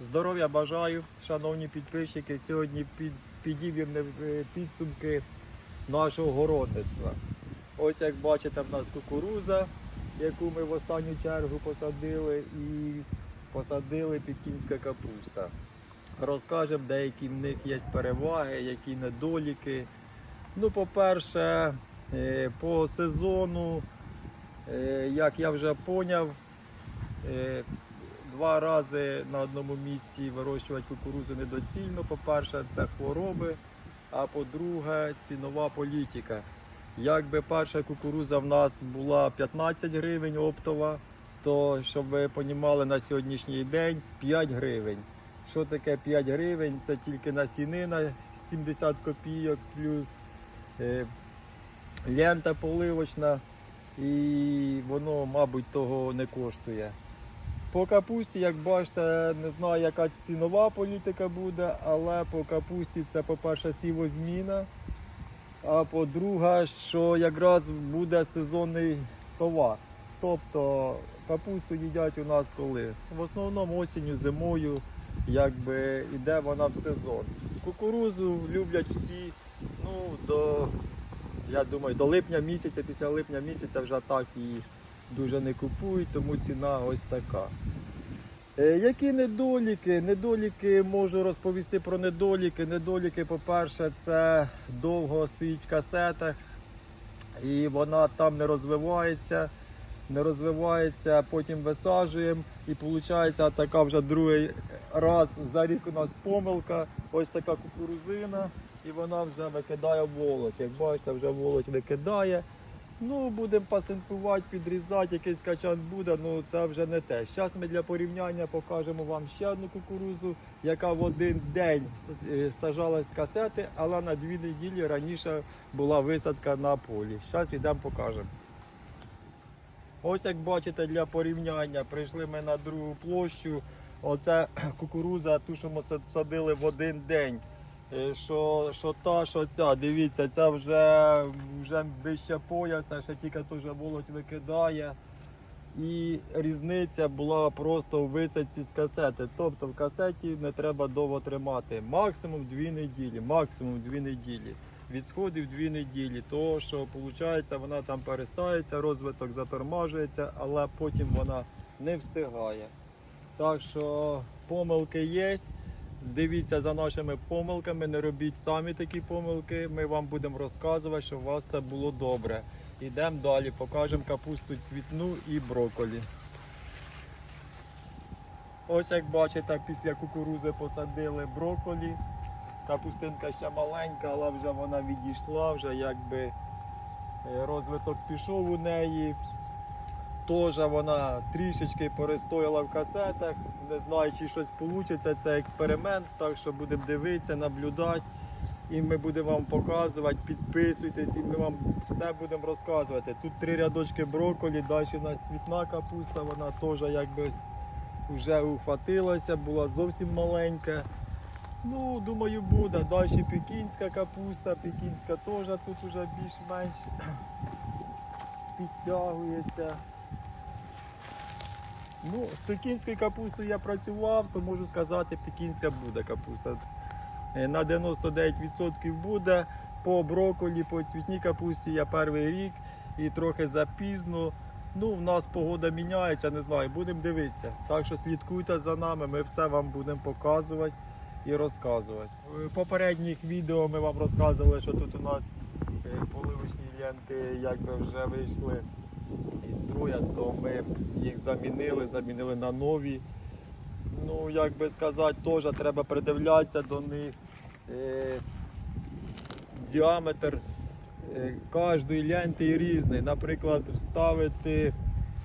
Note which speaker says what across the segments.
Speaker 1: Здоров'я бажаю, шановні підписчики. Сьогодні під, підіб'ємо е, підсумки нашого городництва. Ось як бачите, в нас кукуруза, яку ми в останню чергу посадили, і посадили пікінська капуста. Розкажемо, деякі в них є переваги, які недоліки. Ну, по-перше, е, по сезону, е, як я вже поняв, два рази на одному місці вирощувати кукурудзу недоцільно. По-перше, це хвороби, а по-друге, цінова політика. Якби перша кукурудза в нас була 15 гривень оптова, то щоб ви розуміли, на сьогоднішній день 5 гривень. Що таке 5 гривень? Це тільки насінина 70 копійок плюс е, лента поливочна, і воно, мабуть, того не коштує. По капусті, як бачите, не знаю, яка цінова політика буде, але по капусті це, по-перше, сівозміна. А по-друге, що якраз буде сезонний товар. Тобто капусту їдять у нас коли? В основному осінню, зимою, якби іде вона в сезон. Кукурузу люблять всі, ну, до, я думаю, до липня місяця, після липня місяця вже так і дуже не купують, тому ціна ось така. Е, Які недоліки? Недоліки можу розповісти про недоліки. Недоліки, по-перше, це довго стоїть в касетах, і вона там не розвивається. Не розвивається, потім висаджуємо і виходить така вже другий раз за рік у нас помилка. Ось така кукурузина, і вона вже викидає волок. Як бачите, вже волок викидає. Ну, будемо пасинкувати, підрізати, якийсь качан буде, ну це вже не те. Зараз ми для порівняння покажемо вам ще одну кукурузу, яка в один день е, сажалась з касети, але на дві неділі раніше була висадка на полі. Зараз йдемо покажемо. Ось як бачите, для порівняння прийшли ми на другу площу. Оце кукуруза, ту, що ми сад- садили в один день. Е, Що, що та, що ця, дивіться, ця вже, вже вище пояса, ще тільки теж волоть викидає. І різниця була просто у висадці з касети. Тобто в касеті не треба довго тримати. Максимум дві неділі, максимум дві неділі. Відсходів дві неділі. То що виходить, вона там перестається, розвиток затормажується, але потім вона не встигає. Так що помилки є. Дивіться за нашими помилками, не робіть самі такі помилки. Ми вам будемо розказувати, щоб у вас все було добре. Йдемо далі, покажемо капусту цвітну і броколі. Ось як бачите, після кукурузи посадили броколі. Капустинка ще маленька, але вже вона відійшла, вже якби е, розвиток пішов у неї. Теж вона трішечки перестояла в касетах. Не знаю, чи щось вийде. Це експеримент, так що будемо дивитися, наблюдати. І ми будемо вам показувати, підписуйтесь, і ми вам все будемо розказувати. Тут три рядочки брокколі, далі у нас цвітна капуста, вона теж якби вже ухватилася, була зовсім маленька. Ну, думаю, буде. Далі пекінська капуста, пекінська теж тут вже більш-менш підтягується. Ну, з пекінською капустою я працював, то можу сказати, пекінська буде капуста. Е, На 99% буде. По брокколі, по цвітній капусті я перший рік і трохи запізно. Ну, в нас погода міняється, не знаю, будемо дивитися. Так що слідкуйте за нами, ми все вам будемо показувати і розказувати. В попередніх відео ми вам розказували, що тут у нас е, поливочні ленти якби вже вийшли із строя, то ми їх замінили, замінили на нові. Ну, як би сказати, теж треба придивлятися до них. Е, діаметр е, кожної ленти різний. Наприклад, вставити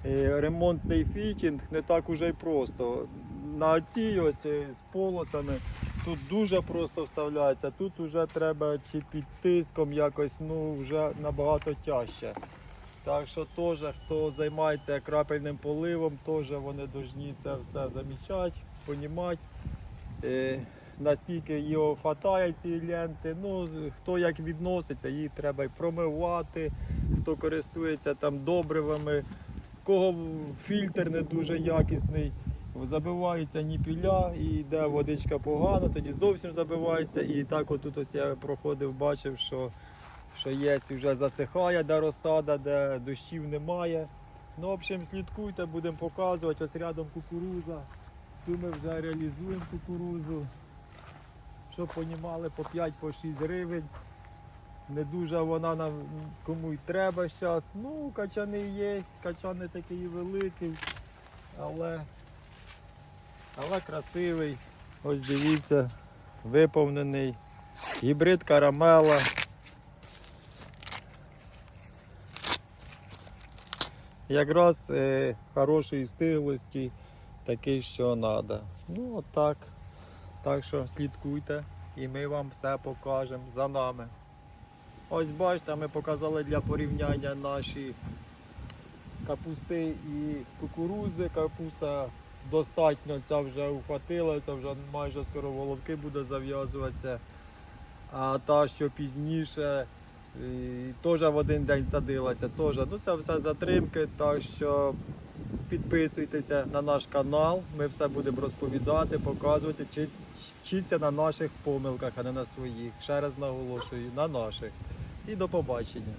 Speaker 1: е, ремонтний фітінг не так уже й просто. На цій ось з полосами тут дуже просто вставляється, тут вже треба чи під тиском якось ну, вже набагато тяжче. Так що теж, хто займається крапельним поливом, теж вони повинні це все замічати, розуміти, е, наскільки його хватає цієї ленти. Ну, хто як відноситься, її треба й промивати, хто користується там добривами, кого фільтр не дуже якісний, забиваються ніпіля і йде водичка погано, тоді зовсім забивається. І так отут ось я проходив, бачив, що, що є, вже засихає, де розсада, де дощів немає. Ну, в общем, слідкуйте, будемо показувати. Ось рядом кукуруза. Цю ми вже реалізуємо кукурузу. Щоб понімали, по 5-6 по гривень. Не дуже вона нам кому й треба зараз. Ну, качани є, качан не такий великий, але, але красивий. Ось дивіться, виповнений. Гібрид карамела. Якраз е, хорошої стиглості, такий, що треба. Ну, отак. Так що слідкуйте і ми вам все покажемо за нами. Ось бачите, ми показали для порівняння наші капусти і кукурузи. Капуста достатньо, ця вже ухватила, це вже майже скоро воловки буде зав'язуватися. А та, що пізніше, теж в один день садилася. Теж. Ну, це все затримки, так що підписуйтеся на наш канал. Ми все будемо розповідати, показувати, Вчить- вчіться на наших помилках, а не на своїх. Ще раз наголошую, на наших. І до побачення.